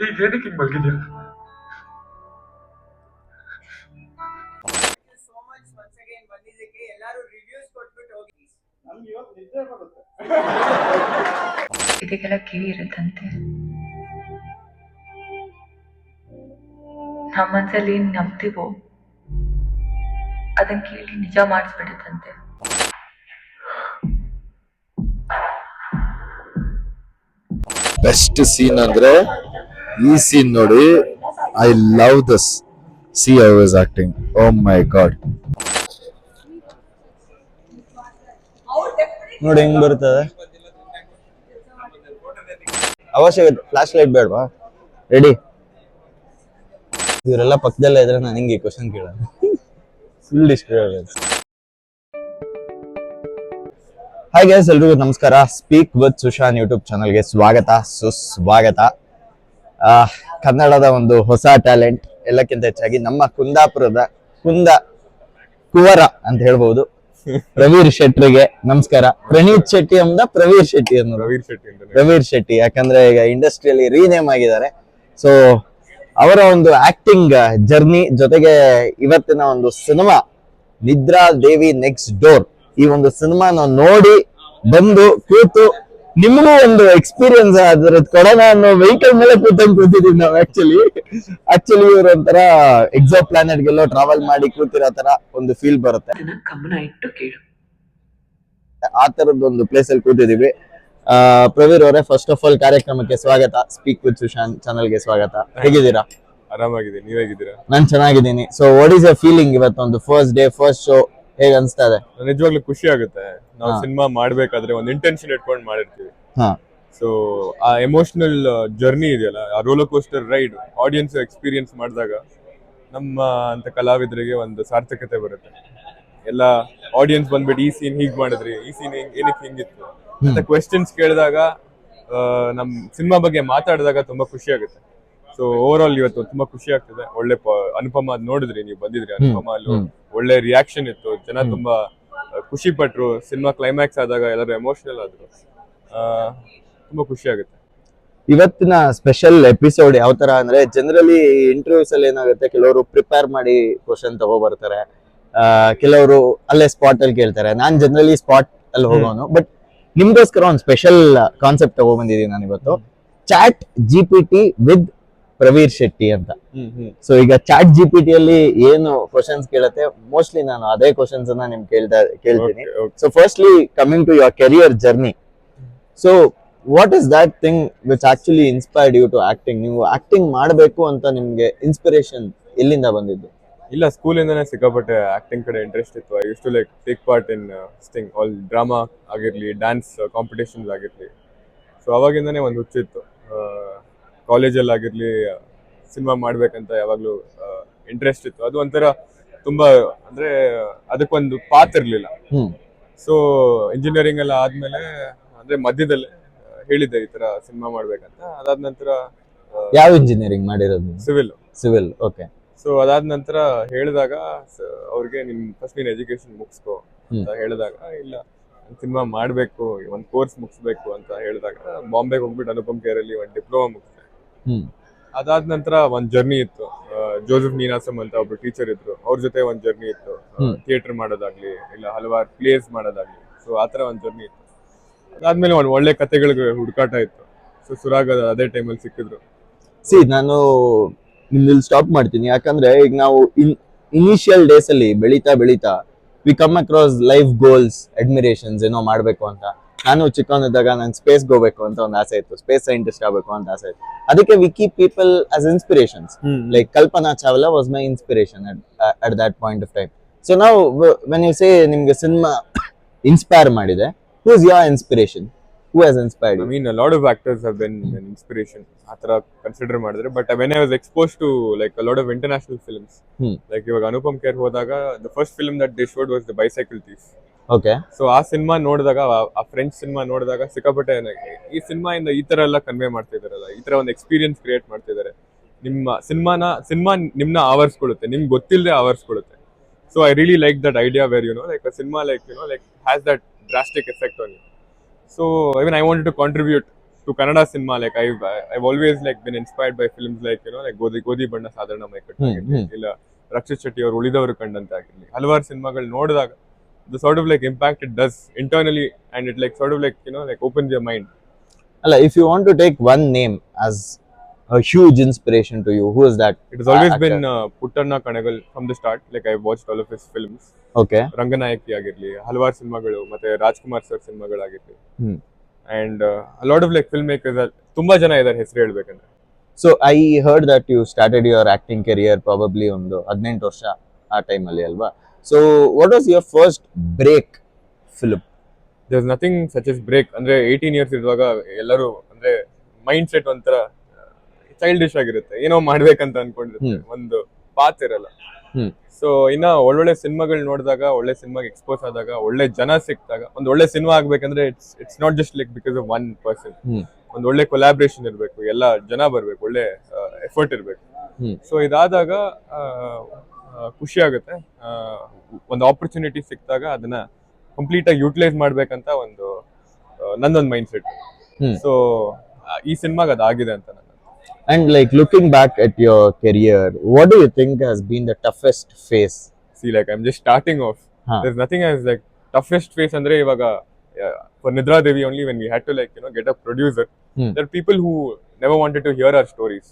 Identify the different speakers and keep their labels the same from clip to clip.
Speaker 1: ಈಗ ಏನಕ್ಕೆ ಹಿಂಗ್ ಮಲಗಿದ್ಯಾ?
Speaker 2: ಇದಕ್ಕೆಲ್ಲ ಕಿವಿ ಇರುತ್ತಂತೆ. ನಮ್ಮ ಮನ್ಸಲ್ಲಿ ಏನ್ ನಂಬ್ತೀವೋ ಅದನ್ನ ಕೇಳಿ ನಿಜ ಮಾಡಿಸ್ಬಿಡುತ್ತಂತೆ.
Speaker 3: ಬೆಸ್ಟ್ ಸೀನ್ ಅಂದ್ರೆ ಈ ಸೀನ್ ನೋಡಿ I love this see I acting oh my god
Speaker 4: ನೋಡಿ ಹೆಂಗ್ ಬರ್ತದೆ? ಅವಶ್ಯಕತೆ ಫ್ಲಾಶ್ ಲೈಟ್ ಬೇಡವಾ? ರೆಡಿ ಇವರೆಲ್ಲ ಪಕ್ಕದಲ್ಲೇ ಇದ್ರೆ ನಾನು ಹಿಂಗೆ ಕ್ವಶನ್ ಕೇಳೋಣ. ಫುಲ್ ಡಿಸ್ಟರ್ಬೆನ್ಸ್ ಹಾಯ್ ಎಲ್ರಿಗೂ ನಮಸ್ಕಾರ. ಸ್ಪೀಕ್ ವಿತ್ ಸುಶಾನ್ ಯೂಟ್ಯೂಬ್ ಚಾನಲ್ಗೆ ಸ್ವಾಗತ. ಸುಸ್ವಾಗತ. ಕನ್ನಡದ ಒಂದು ಹೊಸ ಟ್ಯಾಲೆಂಟ್ ಎಲ್ಲಕ್ಕಿಂತ ಹೆಚ್ಚಾಗಿ ನಮ್ಮ ಕುಂದಾಪುರದ ಕುಂದ ಕುವರ ಅಂತ ಹೇಳ್ಬಹುದು ಪ್ರವೀರ್ ಶೆಟ್ರಿಗೆ ನಮಸ್ಕಾರ. ಪ್ರಣೀತ್ ಶೆಟ್ಟಿ ಅಂದ ಪ್ರವೀರ್ ಶೆಟ್ಟಿ ಅನ್ನ
Speaker 5: ರವೀರ್ ಶೆಟ್ಟಿ ಅಂತ
Speaker 4: ಪ್ರವೀರ್ ಶೆಟ್ಟಿ ಯಾಕಂದ್ರೆ ಈಗ ಇಂಡಸ್ಟ್ರಿಯಲ್ಲಿ ರೀನೇಮ್ ಆಗಿದ್ದಾರೆ. ಸೊ ಅವರ ಒಂದು ಆಕ್ಟಿಂಗ್ ಜರ್ನಿ ಜೊತೆಗೆ ಇವತ್ತಿನ ಒಂದು cinema Nidra Devi next door ಈ ಒಂದು ಸಿನಿಮಾನ ನೋಡಿ ಬಂದು ಕೂತು ನಿಮಗೂ ಒಂದು ಎಕ್ಸ್ಪೀರಿಯನ್ಸ್ ಅದ್ರದ್ದು ಕೊಡೋಣ ಅನ್ನೋ ವೆಹಿಕಲ್ ಮೇಲೆ ಕೂತಂಗ್ ಕೂತಿದೀವಿ ನಾವು ಆಕ್ಚುಲಿ ಆಕ್ಚುಲಿ ಇವ್ರ ಒಂಥರ ಎಕ್ಸೋ ಪ್ಲಾನೆಟ್ ಗೆಲ್ಲೋ ಟ್ರಾವೆಲ್ ಮಾಡಿ ಕೂತಿರೋ ತರ ಒಂದು ಫೀಲ್ ಬರುತ್ತೆ.
Speaker 2: ಗಮನ ಇಟ್ಟು ಕೇಳು.
Speaker 4: ಆ ತರದ ಒಂದು ಪ್ಲೇಸ್ ಅಲ್ಲಿ ಕೂತಿದೀವಿ. ಆ, ಪ್ರವೀರ್ ಅವರೇ ಫಸ್ಟ್ ಆಫ್ ಆಲ್ ಕಾರ್ಯಕ್ರಮಕ್ಕೆ ಸ್ವಾಗತ. ಸ್ಪೀಕ್ ವಿತ್ ಸುಶಾಂತ್ ಚಾನಲ್ಗೆ ಸ್ವಾಗತ. ಹೇಗಿದ್ದೀರಾ?
Speaker 5: ಆರಾಮಾಗಿದ್ದೀನಿ. ನೀವ್ ಹೇಗಿದ್ದೀರಾ?
Speaker 4: ನಾನ್ ಚೆನ್ನಾಗಿದ್ದೀನಿ. So what is your feeling ಇವತ್ತೊಂದು ಫಸ್ಟ್ ಡೇ ಫಸ್ಟ್ ಶೋ ಹೇಗ್ ಅನ್ಸ್ತಾ ಇದೆ?
Speaker 5: ನಿಜವಾಗ್ಲೂ ಖುಷಿ ಆಗುತ್ತೆ. ನಾವು. ಸಿನಿಮಾ ಮಾಡ್ಬೇಕಾದ್ರೆ ಒಂದು ಇಂಟೆನ್ಷನ್ ಇಟ್ಕೊಂಡು ಮಾಡಿರ್ತೀವಿ. ಸೊ ಆ ಎಮೋಷನಲ್ ಜರ್ನಿ ಇದೆಯಲ್ಲ ಆ roller coaster ride audience experience ಮಾಡಿದಾಗ ನಮ್ಮ ಅಂತ ಕಲಾವಿದರಿಗೆ ಒಂದು ಸಾರ್ಥಕತೆ ಬರುತ್ತೆ. ಎಲ್ಲ ಆಡಿಯನ್ಸ್ ಬಂದ್ಬಿಟ್ಟು ಈ ಸೀನ್ ಹೀಗ್ ಮಾಡಿದ್ರಿ ಈ ಸೀನ್ ಏನಕ್ಕೆ ಹಿಂಗಿತ್ತು? ಅಂತ ಕ್ವೆಶನ್ಸ್ ಕೇಳಿದಾಗ ನಮ್ ಸಿನಿಮಾ ಬಗ್ಗೆ ಮಾತಾಡಿದಾಗ ತುಂಬಾ ಖುಷಿ ಆಗುತ್ತೆ. ಸೊ ಓವರ್ ಆಲ್ ಇವತ್ತು ತುಂಬಾ ಖುಷಿ ಆಗ್ತದೆ. ಒಳ್ಳೆ ಅನುಪಮ ಅದ್ ನೋಡಿದ್ರಿ ನೀವು ಬಂದಿದ್ರಿ ಅನುಪಮ ಅಲ್ಲಿ ಒಳ್ಳೆ ರಿಯಾಕ್ಷನ್ ಇತ್ತು. ಜನ ತುಂಬಾ ಖುಷಿ ಪಟ್ರು ಸಿನಿಮಾ ಕ್ಲೈಮ್ಯಾಕ್ಸ್ ಆದಾಗ ಎಲ್ಲರೂ ಎಮೋಷನಲ್ ಆದ್ರು. ಆ, ತುಂಬಾ ಖುಷಿ ಆಗುತ್ತೆ.
Speaker 4: ಇವತ್ತಿನ ಸ್ಪೆಷಲ್ ಎಪಿಸೋಡ್ ಯಾವ ತರ ಅಂದ್ರೆ ಜನರಲಿ ಇಂಟರ್ವ್ಯೂಸ್ ಅಲ್ಲಿ ಏನಾಗುತ್ತೆ ಕೆಲವರು ಪ್ರಿಪೇರ್ ಮಾಡಿ ಕ್ವಶನ್ ತಗೋಬರ್ತಾರೆ. ಕೆಲವರು ಅಲ್ಲೇ ಸ್ಪಾಟ್ ಅಲ್ಲಿ ಕೇಳ್ತಾರೆ. ನಾನ್ ಜನರಲಿ ಸ್ಪಾಟ್ ಅಲ್ಲಿ ಹೋಗೋನು. ಬಟ್ ನಿಮ್ಗೋಸ್ಕರ ಒಂದು ಸ್ಪೆಷಲ್ ಕಾನ್ಸೆಪ್ಟ್ ತಗೋ ಬಂದಿದ್ದೀನಿ ನಾನು ಇವತ್ತು. Chat G P T with Praveer Shetty ಅಂತ. ಸೊ ಈಗ ಚಾಟ್ ಜಿ ಪಿ ಟಿ ಅಲ್ಲಿ ಏನು ಕ್ವಶನ್ಸ್ ಕೇಳುತ್ತೆ? ಮೋಸ್ಟ್ಲಿ ನಾನು ಅದೇ ಕ್ವಶನ್ಸ್ ಅನ್ನ ನಿಮ್ಗೆ ಕೇಳ್ತಾ ಕೇಳ್ತೀನಿ. So firstly coming to your career journey so what is that thing which actually inspired you to acting ನೀವು ಆಕ್ಟಿಂಗ್ ಮಾಡಬೇಕು ಅಂತ ನಿಮ್ಗೆ ಇನ್ಸ್ಪಿರೇಷನ್ ಎಲ್ಲಿಂದ ಬಂದಿದ್ದು?
Speaker 5: ಇಲ್ಲ ಸ್ಕೂಲಿಂದನೇ ಸಿಕ್ಕಾಪಟ್ಟೆ ಆಕ್ಟಿಂಗ್ ಕಡೆ ಇಂಟ್ರೆಸ್ಟ್ ಇತ್ತು. I use to like take part in sting all drama ಆಗಿರ್ಲಿ ಡ್ಯಾನ್ಸ್ ಕಾಂಪಿಟೇಷನ್ಸ್ ಆಗಿರ್ಲಿ. ಸೊ ಅವಾಗಿಂದನೇ ಒಂದು ಹುಚ್ಚಿತ್ತು ಕಾಲೇಜಲ್ಲಿ ಆಗಿರ್ಲಿ ಸಿನಿಮಾ ಮಾಡ್ಬೇಕಂತ ಯಾವಾಗಲೂ ಇಂಟ್ರೆಸ್ಟ್ ಇತ್ತು. ಅದು ಒಂಥರ ತುಂಬಾ ಅಂದ್ರೆ ಅದಕ್ಕೊಂದು ಪಾತ್ ಇರಲಿಲ್ಲ. ಸೊ ಇಂಜಿನಿಯರಿಂಗ್ ಎಲ್ಲ ಆದ್ಮೇಲೆ ಅಂದ್ರೆ ಮಧ್ಯದಲ್ಲೇ ಹೇಳಿದ್ದೆ ಈ ತರ ಸಿನಿಮಾ ಮಾಡ್ಬೇಕಂತ. ಅದಾದ ನಂತರ
Speaker 4: ಯಾವ ಇಂಜಿನಿಯರಿಂಗ್ ಮಾಡಿರೋದು?
Speaker 5: ಸಿವಿಲ್.
Speaker 4: Civil okay.
Speaker 5: ಸೊ ಅದಾದ ನಂತರ ಹೇಳಿದಾಗ ಅವ್ರಿಗೆ ನಿಮ್ ಫಸ್ಟ್ ನೀನ್ ಎಜುಕೇಶನ್ ಮುಗಿಸ್ಕೋ ಅಂತ ಹೇಳಿದಾಗ ಇಲ್ಲ ಸಿನಿಮಾ ಮಾಡ್ಬೇಕು ಒಂದ್ ಕೋರ್ಸ್ ಮುಗಿಸ್ಬೇಕು ಅಂತ ಹೇಳಿದಾಗ ಬಾಂಬೆಗೆ ಹೋಗ್ಬಿಟ್ಟು ಅನುಪಮ್ ಕೇರಲ್ಲಿ ಒಂದ್ ಡಿಪ್ಲೊಮಾ ಮುಗಿಸ್ದೆ. ಅದಾದ ನಂತರ ಒಂದ್ ಜರ್ನಿ ಇತ್ತು. ಜೋಸೆಫ್ ನೀನಾಸಮ್ ಅಂತ ಒಬ್ರು ಟೀಚರ್ ಇದ್ರು. ಅವ್ರ ಜೊತೆ ಒಂದ್ ಜರ್ನಿ ಇತ್ತು. ಥಿಯೇಟರ್ ಮಾಡೋದಾಗ್ಲಿ ಇಲ್ಲ ಹಲವಾರು ಪ್ಲೇಸ್ ಮಾಡೋದಾಗ್ಲಿ. ಸೊ ಆತರ ಒಂದ್ ಜರ್ನಿ ಇತ್ತು. ಅದಾದ್ಮೇಲೆ ಒಂದ್ ಒಳ್ಳೆ ಕತೆಗಳಿಗೆ ಹುಡುಕಾಟ ಇತ್ತು. ಸೊ ಸುರಾಗ್ ಅದ್- ಟೈಮಲ್ಲಿ ಸಿಕ್ಕಿದ್ರು.
Speaker 4: ಸಿ ನಾನು ನಿಮ್ಮಲ್ಲಿ ಸ್ಟಾಪ್ ಮಾಡ್ತೀನಿ. ಯಾಕಂದ್ರೆ ಈಗ ನಾವು ಇನಿಷಿಯಲ್ ಡೇಸ್ ಅಲ್ಲಿ ಬೆಳೀತಾ ಬೆಳೀತಾ we come across life goals admirations ಏನೋ ಮಾಡ್ಬೇಕು ಅಂತ. ನಾನು ಚಿಕ್ಕವನಿದ್ದಾಗ ನಾನು ಸ್ಪೇಸ್ ಹೋಗ್ಬೇಕು ಅಂತ ಒಂದು ಆಸೆ ಇತ್ತು. ಸ್ಪೇಸ್ ಸೈಂಟಿಸ್ಟ್ ಆಗಬೇಕು ಅಂತ ಆಸೆ ಇತ್ತು. ಅದಕ್ಕೆ we keep people as inspirations like Kalpana Chawla was my inspiration at that point of time so ನಾವು ವೆನ್ ಯು say ನಿಮ್ಗೆ ಸಿನಿಮಾ ಇನ್ಸ್ಪೈರ್ ಮಾಡಿದೆ who is your inspiration who
Speaker 5: has inspired a lot of actors have been an inspiration. ಆ ಥರ consider ಮಾಡಿದ್ರೆ but when I was expose to like a lot of international
Speaker 4: films.
Speaker 5: Like ಇವಾಗ ಅನುಪಮ್ ಕೇರ್ ಹೋದಾಗ the first film that they showed was the bicycle thieves
Speaker 4: okay
Speaker 5: so ಆ cinema ನೋಡಿದಾಗ ಆ- French cinema ನೋಡಿದಾಗ ಸಿಕ್ಕಾಪಟ್ಟೆ ನನಗೆ ಈ ಸಿನಿಮಾ ಇಂದ ಈ ತರ ಎಲ್ಲ ಕನ್ವೆ ಮಾಡ್ತಾ ಇದಾರಲ್ಲ ಈ ತರ ಒಂದು ಎಕ್ಸ್ಪೀರಿಯನ್ಸ್ ಕ್ರಿಯೇಟ್ ಮಾಡ್ತಿದ್ದಾರೆ ನಿಮ್ಮ ಸಿನಿಮಾನ ಸಿನಿಮಾ ನಿಮ್ನ ಆವರಿಸ್ಕೊಳ್ಳುತ್ತೆ ನಿಮ್ಗೆ ಗೊತ್ತಿಲ್ಲದೆ ಆವರಿಸ್ಕೊಳ್ಳುತ್ತೆ. So I really like that idea where you know like cinema like you know like has that drastic effect on you so even I want to contribute to Kannada cinema like I I always like been inspired by films like you know like Godhi Godhi Banna ಸಾಧಾರಣ
Speaker 4: ಮೈಕಟ್
Speaker 5: ಇಲ್ಲ ರಕ್ಷಿತ್ ಶೆಟ್ಟಿ ಅವರು ಉಳಿದವರು ಕಂಡಂತೆ ಆಗಿರಲಿ ಹಲವಾರು ಸಿನಿಮಾಗಳು ನೋಡಿದಾಗ the sort of like impact it does internally and it like sort of like you know like opens your mind
Speaker 4: Allah, if you want to take one name as a huge inspiration to you, who is that?
Speaker 5: it has always
Speaker 4: actor.
Speaker 5: been uh, Puttanna Kanagal from the start like I've watched all of his films
Speaker 4: Okay.
Speaker 5: Ranganayaki ಆಗಿರ್ಲಿ ಹಲವಾರು ಸಿನಿಮಾಗಳು ಮತ್ತೆ Rajkumar sir ಸಿನಿಮಾಗಳಾಗಿರ್ಲಿ
Speaker 4: ಹ್ಮ್.
Speaker 5: And lot of like film makers ತುಂಬಾ ಜನ ಇದಾರೆ ಹೆಸರು ಹೇಳ್ಬೇಕಂದ್ರೆ
Speaker 4: heard that you started your acting career probably on the ಒಂದು ಹದಿನೆಂಟು ವರ್ಷ ಆ ಟೈಮಲ್ಲಿ ಅಲ್ವಾ so what was your first break film
Speaker 5: there's nothing such as break ಅಂದ್ರೆ ಏಯ್ಟೀನ್ ಇಯರ್ಸ್ ಇರುವಾಗ ಎಲ್ಲರೂ ಅಂದ್ರೆ ಮೈಂಡ್ ಸೆಟ್ ಒಂಥರ ಚೈಲ್ಡಿಶ್ ಆಗಿರುತ್ತೆ. ಏನೋ ಮಾಡ್ಬೇಕಂತ ಅನ್ಕೊಂಡಿರುತ್ತೆ. ಒಂದು ಪಾತ್ ಇರಲ್ಲ. ಸೊ ಇನ್ನ ಒಳ್ಳೊಳ್ಳೆ ಸಿನಿಮಾಗಳು ನೋಡಿದಾಗ ಒಳ್ಳೆ ಸಿನಿಮಾಗೆ ಎಕ್ಸ್ಪೋಸ್ ಆದಾಗ ಒಳ್ಳೆ ಜನ ಸಿಕ್ತಾಗ ಒಂದು ಒಳ್ಳೆ ಸಿನಿಮಾ ಆಗ್ಬೇಕಂದ್ರೆ it's it's not just like because of one
Speaker 4: person.
Speaker 5: ಒಂದು ಒಳ್ಳೆ ಕೊಲಾಬ್ರೇಷನ್ ಇರಬೇಕು ಎಲ್ಲ ಜನ ಬರ್ಬೇಕು ಒಳ್ಳೆ ಎಫರ್ಟ್ ಇರಬೇಕು. ಸೊ ಇದಾದಾಗ ಖುಷಿ ಆಗುತ್ತೆ. ಒಂದು ಆಪರ್ಚುನಿಟಿ ಸಿಕ್ಕಿದಾಗ ಅದನ್ನ ಕಂಪ್ಲೀಟ್ ಆಗಿ ಯೂಟಿಲೈಸ್ ಮಾಡ್ಬೇಕಂತ ಒಂದು ನಂದೊಂದು ಮೈಂಡ್ ಸೆಟ್ ಸೊ ಈ ಸಿನಿಮಾಗ ಅದಾಗಿದೆ ಅಂತ ನನ್ನ
Speaker 4: and like looking back at your career what do you think has been the toughest
Speaker 5: phase see like I am just starting
Speaker 4: off.
Speaker 5: There nothing as like toughest phase ಅಂದ್ರೆ ಇವಾಗ for Nidra Devi only when we had to like you know get
Speaker 4: a
Speaker 5: producer. There people who never wanted to hear our
Speaker 4: stories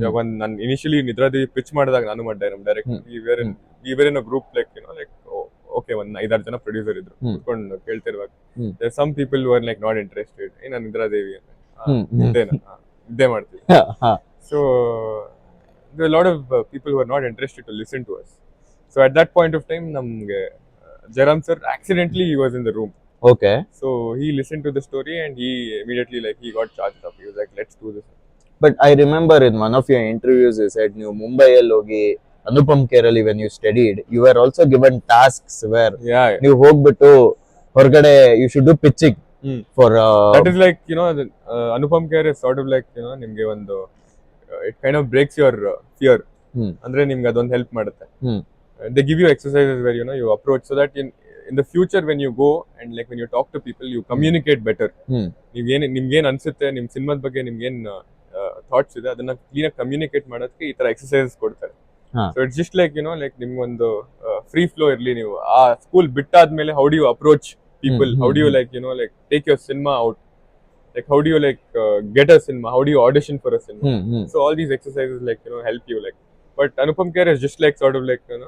Speaker 5: ಇವಾಗ ಒಂದು ನಾನು initially ನಿದ್ರಾದಿ pitch ಮಾಡಿದಾಗ ನಾನು ಮಾಡಿದೆ ನಮ್ಮ direct ಈ wherein we were in a group like like okay ಒಂದು ಐದಾರು ಜನ ಪ್ರೊಡ್ಯೂಸರ್ ಇದ್ರು. ಕುತ್ಕೊಂಡು ಕೇಳ್ತಿರುವಾಗ some people were like not interested ಏ ನಾನು ನಿದ್ರಾದೇವಿ ಇದ್ದೇ ಮಾಡ್ತೀವಿ. So there of people were people who to not interested to listen to us. So at that point of time ನಮ್ಗೆ Jayaram sir accidentally he was in the room.
Speaker 4: Okay
Speaker 5: so he listen to the story and he immediately like he got charged up you like let's do this
Speaker 4: but I remember in one of your interviews is had ನೀವು ಮುಂಬೈಯಲ್ಲಿ ಹೋಗಿ Anupam ಕೇರಲಿ when you studied you are also given
Speaker 5: tasks where
Speaker 4: ನೀವು ಹೋಗ್ಬಿಟ್ಟು ಹೊರಗಡೆ you should do
Speaker 5: pitching
Speaker 4: for
Speaker 5: that is like you know Anupam Kher is sort of like you know ನಿಮಗೆ ಒಂದು it kind of breaks your fear ಅಂದ್ರೆ ನಿಮ್ಗೆ ಅದೊಂದು help ಮಾಡುತ್ತೆ. They give you exercises very you know you approach so that in in the future when you go and like when you talk to people you communicate better ನೀವೇನು ನಿಮ್ಗೆ ಏನ್ ಅನ್ಸುತ್ತೆ ನಿಮ್ ಸಿನಿಮಾದ ಬಗ್ಗೆ ನಿಮ್ಗೆ ಏನ್ ಥಾಟ್ಸ್ ಇದೆ ಅದನ್ನ ಕ್ಲೀನ್ ಆಗಿ ಕಮ್ಯುನಿಕೇಟ್ ಮಾಡೋದಕ್ಕೆ ಈ ತರ ಎಕ್ಸಸೈಸಸ್ ಕೊಡ್ತಾರೆ. So it just like you know like ನಿಮ್ಗೊಂದು ಫ್ರೀ ಫ್ಲೋ ಇರಲಿ ನೀವು. ಆ school ಬಿಟ್ಟಾದ್ಮೇಲೆ how
Speaker 4: do
Speaker 5: you approach people
Speaker 4: how
Speaker 5: do you like you know like take your cinema out like how do you like get a cinema how do you audition for
Speaker 4: a cinema
Speaker 5: so all these exercises like you know help you like but Anupam Kher is just like sort of like you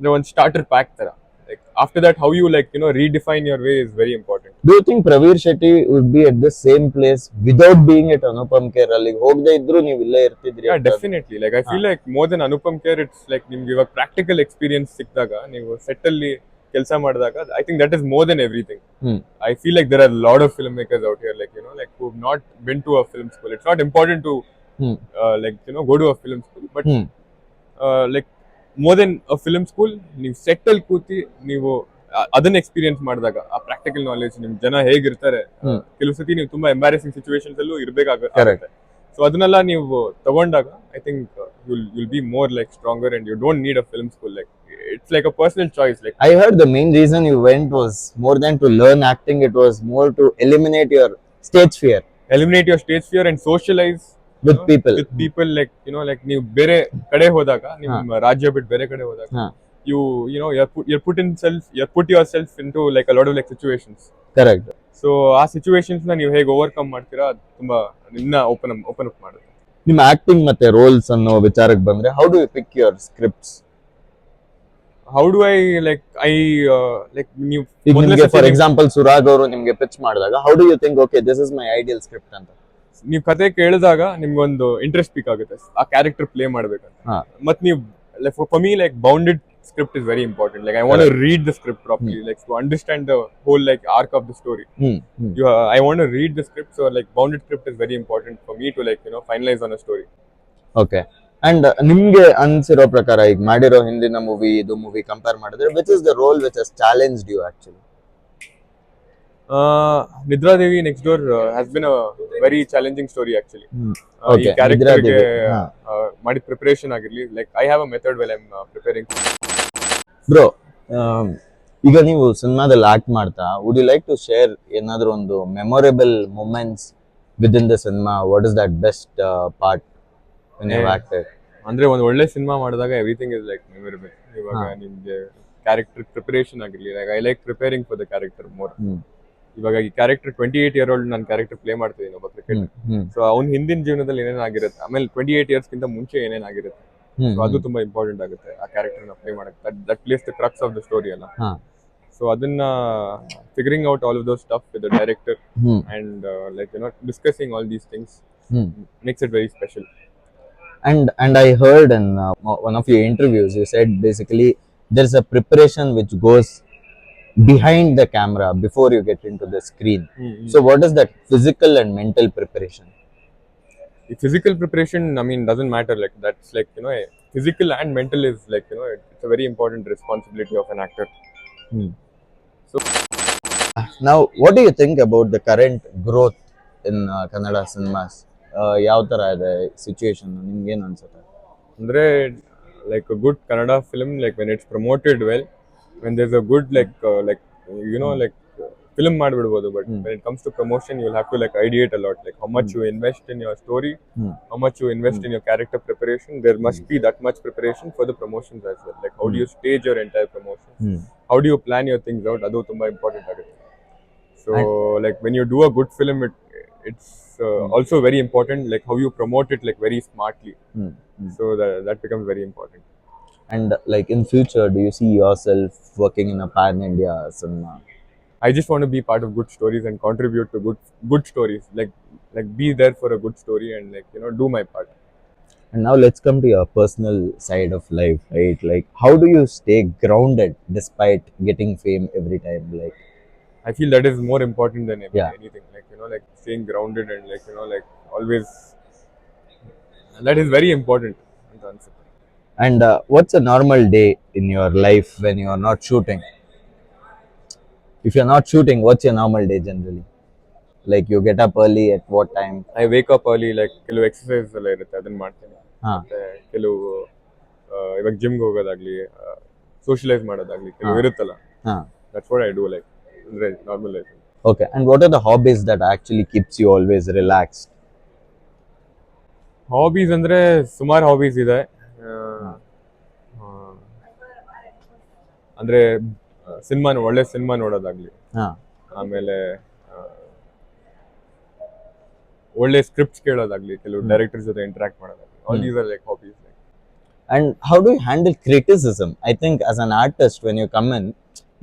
Speaker 5: know ಒಂದು starter pack ತರ. Like after that how you like you know redefine your way is very important.
Speaker 4: Do you think Praveer Shetty would be at the same place without being at Anupam Kher ಅಲ್ಲಿ ಹೋಗದೆ ಇದ್ರು ನೀವು ಇಲ್ಲೇ ಇರ್ತಿದ್ರಿ
Speaker 5: yeah definitely. Like i feel like more than anupam care it's like ನಿಮ್ಗೆ ಇವಾಗ practical experience ಸಿಕ್ಕಿದಾಗ ನೀವು set ಅಲ್ಲಿ ಕೆಲಸ ಮಾಡಿದಾಗ I think that is
Speaker 4: more
Speaker 5: than everything. I feel like there are lot of film makers out here like you know like who not been to a film school it's not
Speaker 4: important
Speaker 5: to. Like you know go to a film school
Speaker 4: but
Speaker 5: like more than a film school ನೀವು set ಅಲ್ಲಿ ಕೂತಿ ನೀವು ಅದನ್ನ experience ಮಾಡಿದಾಗ ಆ practical knowledge ನಿಮ್ ಜನ ಹೇಗಿರ್ತಾರೆ. ಕೆಲವು ಸತಿ ನೀವು ತುಂಬಾ ಎಂಬಾರೆಸಿಂಗ್ ಸಿಚುವೇಶನ್ಸ್ ಅಲ್ಲೂ
Speaker 4: ಇರಬೇಕಾಗುತ್ತೆ
Speaker 5: ಇರ್ಬೇಕಾಗುತ್ತೆ ಸೊ ಅದನ್ನೆಲ್ಲ ನೀವು ತಗೊಂಡಾಗ I think you'll you'll be more like stronger and you don't need a film school like it's like a personal choice like
Speaker 4: I heard the main reason you went was more than to learn acting it was more to eliminate your stage fear
Speaker 5: eliminate your stage fear and socialise
Speaker 4: with people
Speaker 5: with people like you know like ನೀವು ಬೇರೆ ಕಡೆ ಹೋದಾಗ ನಿಮ್ಮ ರಾಜ್ಯ ಬಿಟ್ಟು ಬೇರೆ ಕಡೆ ಹೋದಾಗ. You you know your put in self your put your self into like lot of like situations
Speaker 4: correct
Speaker 5: so ಆ ಸಿಚುವೇಶನ್ಸ್ನ ನೀವು ಹೇಗೆ ಓವರ್ಕಮ್ ಮಾಡ್ತೀರಾ ಅದು ತುಂಬಾ ನಿನ್ನ ಓಪನ್ ಓಪನ್ ಅಪ್ ಮಾಡುತ್ತೆ.
Speaker 4: ನಿಮ್ಮ ಆಕ್ಟಿಂಗ್ ಮತ್ತೆ ರೋಲ್ಸ್ ಅನ್ನೋ ವಿಚಾರಕ್ಕೆ ಬಂದ್ರೆ how do you pick your scripts
Speaker 5: how do I like I like ನೀವು
Speaker 4: ಫಾರ್ ಎಕ್ಸಾಂಪಲ್ ಸುರಾಗ್ ಅವರು ನಿಮಗೆ ಪಿಚ್ ಮಾಡಿದಾಗ how do you think okay this is my ideal script ಅಂತ?
Speaker 5: ನೀವು ಕತೆ ಕೇಳಿದಾಗ ನಿಮ್ಗೊಂದು ಇಂಟ್ರೆಸ್ಟ್ ಪಿಕ್ ಆಗುತ್ತೆ. ಆ ಕ್ಯಾರೆಕ್ಟರ್ ಪ್ಲೇ ಮಾಡ್ಬೇಕಂತ.
Speaker 4: ಹಾ.
Speaker 5: ಮತ್ ನೀವು like for me like bounded script is very important like I want read the script properly like to understand the whole like arc of the story
Speaker 4: hmm hmm
Speaker 5: you uh, I want to read the script, so like bounded script is very important for me to like you know finalize on a story.
Speaker 4: Okay and ನಿಮ್ಗೆ ಅನ್ಸಿರೋ ಪ್ರಕಾರ ಈಗ ಮಾಡಿರೋ ಹಿಂದಿನ movie ಇದು movie compare ಮಾಡಿದ್ರೆ which is the role which has challenge you actually
Speaker 5: Uh, Devi next door has been a very challenging story actually ಈ
Speaker 4: ಕ್ಯಾರೆಕ್ಟರ್ಗೆ
Speaker 5: uh, ಮಾಡಿದ ಪ್ರಿಪರೇಷನ್ ಆಗಿರ್ಲಿ. Like I have a method well I am
Speaker 4: preparing bro ಈಗ ನೀವು ಸಿನಿಮಾದಲ್ಲಿ act ಮಾಡ್ತಾ would you like to share ಏನಾದ್ರು ಒಂದು memorable moments with in the cinema what is that best part you've
Speaker 5: ಅಂದ್ರೆ ಒಂದು ಒಳ್ಳೆ ಸಿನಿಮಾ ಮಾಡಿದಾಗ ಎವ್ರಿಥಿಂಗ್ ಇಸ್ ಲೈಕ್ ಮೆಮೊರೇಬಲ್ ಇವಾಗ. ನಿಮ್ಗೆ ಕ್ಯಾರೆಕ್ಟರ್ ಪ್ರಿಪರೇಷನ್ ಆಗಿರ್ಲಿ. Like I like preparing for the character
Speaker 4: more.
Speaker 5: ಇವಾಗ ಈ character twenty eight year old ನಾನು ಕ್ಯಾರೆಕ್ಟರ್ ಪ್ಲೇ ಮಾಡ್ತಿದ್ದೀನಿ ಒಬ್ಬ ಕ್ರಿಕೆಟ್. ಸೊ ಅವ್ನ ಹಿಂದಿನ ಜೀವನದಲ್ಲಿ ಏನೇನಾಗಿರುತ್ತೆ ಆಮೇಲೆ ಟ್ವೆಂಟಿ ಏಟ್ ಇಯರ್ಸ್ ಗಿಂತ ಮುಂಚೆ ಏನೇನಾಗಿರುತ್ತೆ. ಸೊ ಅದು ತುಂಬಾ ಇಂಪಾರ್ಟೆಂಟ್ ಆಗುತ್ತೆ ಆ ಕ್ಯಾರೆಕ್ಟರ್ನ ಪ್ಲೇ ಮಾಡಕ್ಕೆ that place the crux of the story ಅಲ್ಲ ಸೊ ಅದನ್ನ figuring out all of those stuff with
Speaker 4: the
Speaker 5: director. And like you not discussing all these
Speaker 4: things.
Speaker 5: Makes it very special
Speaker 4: And and I heard in uh, one of your interviews, you said basically there's a preparation which goes behind the camera before you get into the screen. So what is that physical and mental preparation?
Speaker 5: the physical preparation i mean doesn't matter like that's like you know a physical and mental is like you know it- it's a very important responsibility of an actor
Speaker 4: Now, what do you think about the current growth in uh, Kannada cinemas? Uh, ಯಾವ ತರ ಇದೆ situation ನಿಮ್ಗೆ ಏನ್ ಅನ್ಸುತ್ತೆ
Speaker 5: andre like a good kannada film like when it's promoted well when there's a good like uh, like you know like uh, film ಮಾಡ್ಬಿಡ್ಬೋದು but
Speaker 4: Hmm.
Speaker 5: when it comes to promotion you'll have to like ideate a lot like how much you invest in your story
Speaker 4: Hmm.
Speaker 5: how much you invest in your character preparation there must be that much preparation for the promotions as well like how do you stage your entire promotion how do you plan your things out ಅದು ತುಂಬಾ important ಆಗುತ್ತೆ so like when you do a good film it it's also very important like how you promote it like very smartly so that becomes very important
Speaker 4: And like in future, do you see yourself working in a pan India cinema?
Speaker 5: I just want to be part of good stories and contribute to good good stories like like be there for a good story and like you know do my part
Speaker 4: And now let's come to your personal side of life, right? Like, how do you stay grounded despite getting fame every time? Like,
Speaker 5: I feel that is more important than
Speaker 4: Yeah.
Speaker 5: anything. Like you know, like staying grounded and like you know, like always. That is very important.
Speaker 4: And uh, what's a normal day in your life when you are not shooting? If you're not shooting, what's your normal day generally? Like, you get up early at what time?
Speaker 5: I wake up early like ಕೆಲವು exercise ಎಲ್ಲ ಇರುತ್ತೆ ಅದನ್ನ ಮಾಡ್ತೀನಿ
Speaker 4: ha
Speaker 5: ಮತ್ತೆ ಕೆಲವು ಆ, ಇವಾಗ ಜಿಮ್ಗೆ ಹೋಗೋದಾಗ್ಲಿ socialise ಮಾಡೋದಾಗ್ಲಿ ಕೆಲವು
Speaker 4: ಹಾ.
Speaker 5: ಇರುತ್ತಲ್ಲ
Speaker 4: ಹಾ.
Speaker 5: That's what I do like ಅಂದ್ರೆ normal life
Speaker 4: Okay. And what are the hobbies that actually keeps you always relaxed?
Speaker 5: Hobbies ಅಂದ್ರೆ ಸುಮಾರು ಹಾಬೀಸ್ ಇದೆ ಅಂದ್ರೆ ಸಿನಿಮಾ ಒಳ್ಳೆ ಸಿನಿಮಾ ನೋಡೋದಾಗ್ಲಿ. ಆಮೇಲೆ ಒಳ್ಳೆ ಸ್ಕ್ರಿಪ್ಟ್ಸ್ ಕೇಳೋದಾಗ್ಲಿ ಕೆಲವು ಡೈರೆಕ್ಟರ್ ಜೊತೆ ಇಂಟ್ರಾಕ್ಟ್ ಮಾಡೋದಾಗ್ಲಿ. All like hobbies like
Speaker 4: and how do you handle criticism I think as an artist when you come in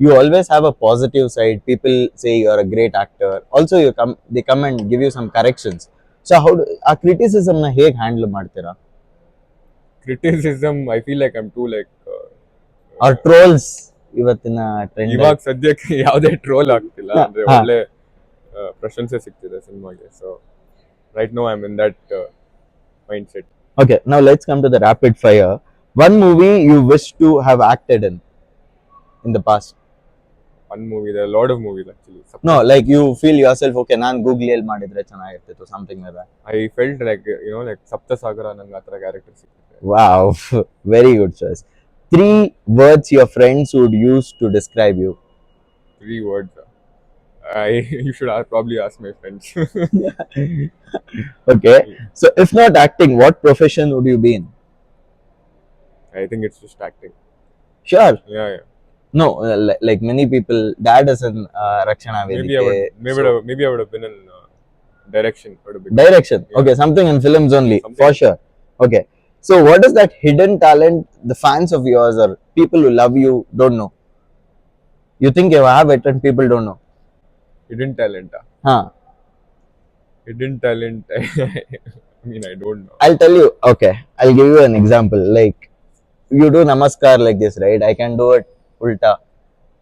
Speaker 4: you always have a positive side people say you are a great actor also you come the come and give you some corrections so how ಆ ಕ್ರಿಟಿಸಿಸಮ್ನ ಹೇಗೆ handle ಮಾಡ್ತೀರಾ?
Speaker 5: Criticism I feel like I'm too like
Speaker 4: are trolls ಇವತ್ತಿನ trend
Speaker 5: ಇವಾಗ ಸದ್ಯಕ್ಕೆ ಯಾವುದೇ troll ಆಗ್ತಿಲ್ಲ ಅಂದ್ರೆ ಒಳ್ಳೆ ಪ್ರಶಂಸೆ ಸಿಗ್ತಿದೆ ಸಿನಿಮಾಗೆ. So right no I in that mindset
Speaker 4: okay now let's come to the rapid fire one movie you wish to have acted in in the past.
Speaker 5: One movie ಇದೆ lord of movies actually
Speaker 4: No, like you feel yourself, okay, ನಾನು ಗೂಗ್ಲಿಯಲ್ಲಿ ಮಾಡಿದ್ರೆ ಚೆನ್ನಾಗಿರ್ತಿತ್ತು something like that
Speaker 5: I felt like you know like Saptasagara ನಂಗೆ ಆ ಥರ character ಸಿಕ್ಕಿದೆ
Speaker 4: Wow, very good choice. Three words your friends would use to describe you.
Speaker 5: Three words I you should probably ask my friends
Speaker 4: Okay, so if not acting, what profession would you be in?
Speaker 5: I think it's just acting
Speaker 4: Sure.
Speaker 5: Yeah yeah
Speaker 4: No, uh, like, like many people, dad is in uh, Rakshana
Speaker 5: Vedike. Maybe I would, maybe,
Speaker 4: so,
Speaker 5: I maybe I would have been in uh,
Speaker 4: direction. Direction.
Speaker 5: Yeah.
Speaker 4: Okay, something in films only,
Speaker 5: something.
Speaker 4: for sure. Okay. So, what is that hidden talent the fans of yours or people who love you don't know? You think you have it and people don't know.
Speaker 5: Hidden talent. Ah.
Speaker 4: Huh.
Speaker 5: Hidden talent. I mean, I don't know.
Speaker 4: I'll tell you. Okay, I'll give you an example. Like, you do namaskar like this, right? I can do it ulta.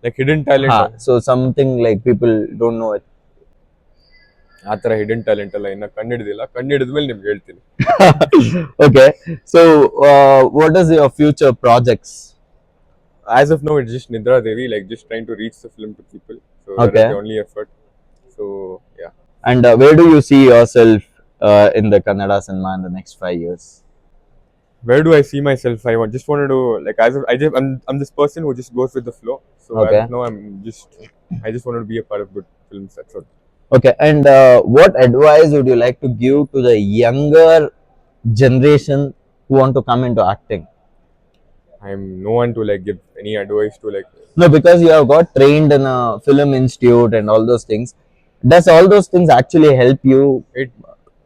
Speaker 5: Like hidden talent
Speaker 4: Huh. So something like people don't know it.
Speaker 5: ಆ ಥರ hidden talent ಎಲ್ಲ ಇನ್ನ ಕಂಡಿಡ್ದಿಲ್ಲ ಕಂಡಿಡಿದ್ಮೇಲೆ ನಿಮ್ಗೆ ಹೇಳ್ತೀನಿ
Speaker 4: okay. So uh, what is your future projects?
Speaker 5: as of now it's just Nidra Devi like just trying to reach the film to people so that
Speaker 4: Okay.
Speaker 5: is the only effort so yeah
Speaker 4: And uh, where do you see yourself uh, in the Kannada cinema
Speaker 5: where do I see myself I want, just wanted to like as I just I'm, I'm this person who just goes with the flow so
Speaker 4: Okay.
Speaker 5: as of now I'm just I just wanted to be a part of good films that's all
Speaker 4: Okay, and uh, what advice would you like to give to the younger generation who want to come into acting?
Speaker 5: I'm no one to like give any advice to like
Speaker 4: No, because you have got trained in a film institute and all those things. Does all those things actually help you?
Speaker 5: it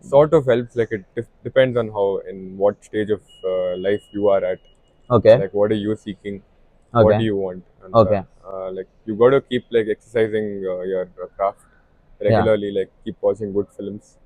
Speaker 5: sort of helps like it def- depends on how in what stage of uh, life you are at.
Speaker 4: Okay,
Speaker 5: like what are you seeking? What
Speaker 4: okay,
Speaker 5: do you want? And,
Speaker 4: Okay.
Speaker 5: uh, uh, like you got to keep like exercising uh, your uh, craft regularly like keep watching good films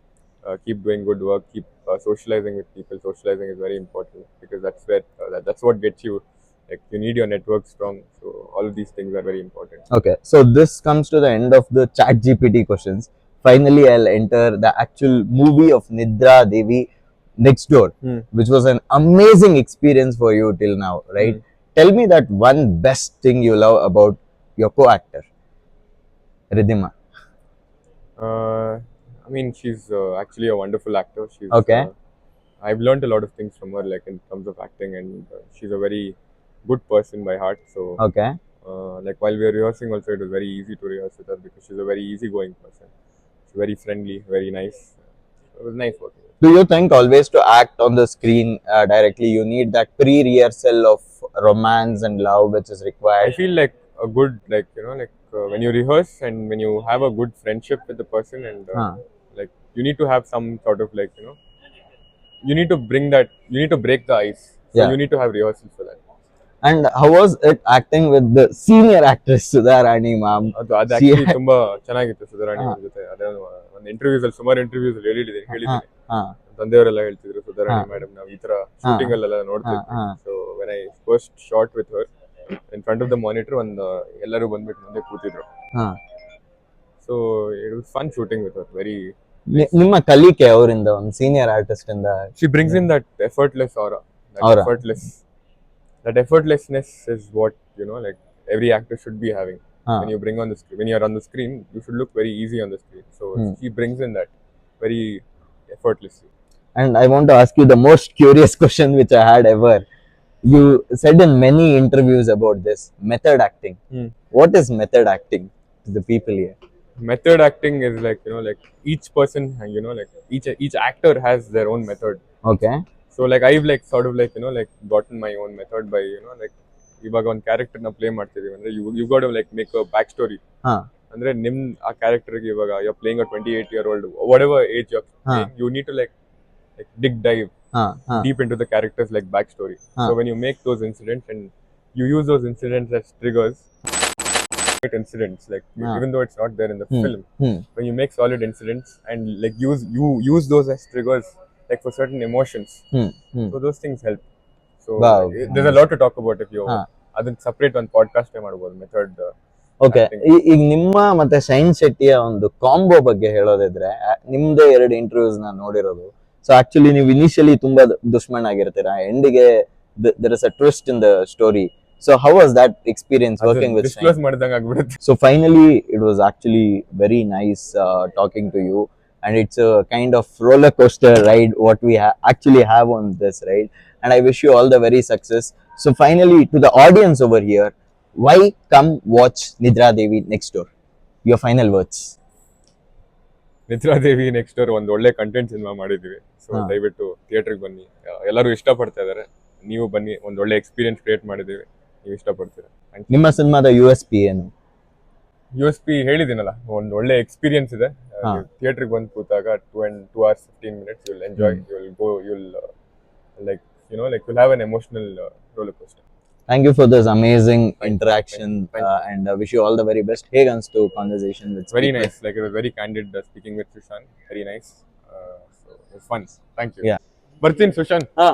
Speaker 5: uh, keep doing good work keep uh, socializing with people. Socializing is very important because that's where uh, that, that's what gets you like you need your network strong. So all of these things are very important.
Speaker 4: Okay. So this comes to the end of the Chat GPT questions. Finally, I'll enter the actual movie of Nidra Devi next door,
Speaker 5: Hmm.
Speaker 4: which was an amazing experience for you till now, right? Tell me that one best thing you love about your co-actor, Ridhima.
Speaker 5: Uh, I mean, she's uh, actually a wonderful actor. She's
Speaker 4: Okay.
Speaker 5: Uh, I've learned a lot of things from her, like in terms of acting, and uh, she's a very good person by heart. So,
Speaker 4: Okay.
Speaker 5: uh, like while we were rehearsing, also it was very easy to rehearse with her because she's a very easygoing person. Very friendly, very nice. It was nice working.
Speaker 4: Do you think always to act on the screen uh, directly, you need that pre-rehearsal of romance and love which is required?
Speaker 5: I feel like a good, like you know, like uh, when you rehearse and when you have a good friendship with the person, and uh,
Speaker 4: Huh.
Speaker 5: like you need to have some sort of like you know, you need to bring that, you need to break the ice. So
Speaker 4: Yeah.
Speaker 5: you need to have rehearsals for that.
Speaker 4: And how was it acting with the senior actress Sudharani ma'am?
Speaker 5: ಅದು ಅದು actually ತುಂಬಾ ಚೆನ್ನಾಗಿತ್ತು ಸುಧಾರಾಣಿ
Speaker 4: ಹಾ.
Speaker 5: ಅವ್ರ ಜೊತೆ ಅದೇ ಒಂದು interviews ಅಲ್ಲಿ ಸುಮಾರು ಇಂಟರ್ವ್ಯೂಸ್ ಅಲ್ಲಿ ಹೇಳಿದ್ದೀನಿ ಹೇಳಿದ್ದೀನಿ
Speaker 4: ಹಾ,
Speaker 5: ತಂದೆಯವರೆಲ್ಲ ಹೇಳ್ತಿದ್ರು ಸುಧಾರಾಣಿ
Speaker 4: ಹಾ.
Speaker 5: ಮೇಡಮ್ ನಾವು ಈ ತರ ಶೂಟಿಂಗ್ ಅಲ್ಲೆಲ್ಲ ನೋಡ್ತೀವಿ
Speaker 4: ಹಾ, ಹಾ.
Speaker 5: So when I first shot with her in front of the monitor ಒಂದು ಎಲ್ಲರೂ ಬಂದ್ಬಿಟ್ಟು ಮುಂದೆ ಕೂತಿದ್ರು
Speaker 4: ಹಾ.
Speaker 5: So it was fun shooting with her
Speaker 4: very ನಿಮ್ಮ ಕಲಿಕೆ ಅವರಿಂದ ಒಂದು ಸೀನಿಯರ್ ಆರ್ಟಿಸ್ಟ್ ಇಂದ
Speaker 5: she brings in that effortless ಅವರ
Speaker 4: Aura.
Speaker 5: Effortless that effortlessness is what you know like every actor should be having.
Speaker 4: Huh.
Speaker 5: when you bring on the screen when you're on the screen you should look very easy on the screen. So
Speaker 4: hmm.
Speaker 5: he brings in that very effortlessly.
Speaker 4: And i want to ask you the most curious question which i had ever. You said in many interviews about this method acting.
Speaker 5: Hmm.
Speaker 4: what is method acting to the people here?
Speaker 5: Method acting is like you know like each person you know like each each actor has their own method.
Speaker 4: Okay.
Speaker 5: So like i've like sort of like you know like gotten my own method by you know like ಇವಾಗ ಒಂದು ಕ್ಯಾರೆಕ್ಟರ್ನ play ಮಾಡ್ತಿದೀವಿ ಅಂದ್ರೆ you you got like make a back story
Speaker 4: ಹಾ.
Speaker 5: ಅಂದ್ರೆ ನಿಮ್ ಆ ಕ್ಯಾರೆಕ್ಟರ್ಗೆ ಇವಾಗ you playing a twenty eight year old whatever age
Speaker 4: ಹಾ.
Speaker 5: You need to like like dig dive
Speaker 4: Huh, huh.
Speaker 5: deep into the characters like backstory.
Speaker 4: Huh.
Speaker 5: So when you make those incidents and you use those incidents as triggers, incidents like
Speaker 4: Yeah.
Speaker 5: even though it's not there in the
Speaker 4: Hmm.
Speaker 5: film,
Speaker 4: Hmm.
Speaker 5: when you make solid incidents and like use you use those as triggers like for certain emotions,
Speaker 4: Hmm. Hmm.
Speaker 5: so those things help. So
Speaker 4: Wow.
Speaker 5: uh, there's a lot to talk about if you
Speaker 4: Huh.
Speaker 5: ಅದನ್ನ separate ಒಂದು podcast ಮಾಡ್ಬೋದು method
Speaker 4: okay
Speaker 5: Acting.
Speaker 4: ಈಗ ನಿಮ್ಮ ಮತ್ತೆ shine ಶೆಟ್ಟಿಯ ಒಂದು combo ಬಗ್ಗೆ ಹೇಳೋದಿದ್ರೆ ಆ, ನಿಮ್ದೇ ಎರಡು ಇಂಟರ್ವ್ಯೂಸ್ ನಾನು ನೋಡಿರೋದು ಸೊ ಆಕ್ಚುಲಿ ನೀವು ಇನಿಷಿಯಲಿ ತುಂಬಾ ದ- ದುಶ್ಮನ್ ಆಗಿರ್ತೀರಾ ಎಂಡಿಗೆ there is a twist in the story so how was that experience working with
Speaker 5: disclose finally ಆಗ್ಬಿಡುತ್ತೆ
Speaker 4: So finally, it was actually very nice uh, talking to you, and it's a kind of roller coaster ride what we ha- actually have on this ride. And I wish you all the very success. So finally, to the audience over here, why come watch Nidra Devi next door? Your final words.
Speaker 5: Nitradevi next door ಒಂದು ಒಳ್ಳೆ content cinema ಮಾಡಿದೀವಿ so
Speaker 4: ಹಾ.
Speaker 5: ದಯವಿಟ್ಟು ಥಿಯೇಟರ್ಗೆ ಬನ್ನಿ ಆ, ಎಲ್ಲರೂ ಇಷ್ಟಪಡ್ತಾ ಇದ್ದಾರೆ ನೀವು ಬನ್ನಿ ಒಂದು ಒಳ್ಳೆ ಎಕ್ಸ್ಪೀರಿಯನ್ಸ್ ಕ್ರಿಯೇಟ್ ಮಾಡಿದ್ದೀವಿ ನೀವು ಇಷ್ಟಪಡ್ತೀರಾ
Speaker 4: ನಿಮ್ಮ ಸಿನಿಮಾದ ಯು ಎಸ್ ಪಿ ಏನು
Speaker 5: ಯು ಎಸ್ ಪಿ ಹೇಳಿದ್ದೀನಲ್ಲ ಒಂದು ಒಳ್ಳೆ ಎಕ್ಸ್ಪೀರಿಯನ್ಸ್ ಇದೆ. ಥಿಯೇಟರ್ಗೆ ಬಂದು ಕೂತಾಗ two and two hours fifteen minutes you'll enjoy you will go you'll like you know like will have an emotional roller coaster
Speaker 4: Thank you for this amazing
Speaker 5: Thank you.
Speaker 4: interaction
Speaker 5: Thank you.
Speaker 4: uh, and uh, wish you all the very best. Hey, guns to conversation with
Speaker 5: very
Speaker 4: people.
Speaker 5: Nice like it was very candid speaking with Sushant very nice so it's fun thank you
Speaker 4: Yeah.
Speaker 5: ಬರ್ತೀನಿ Sushant
Speaker 4: Ah,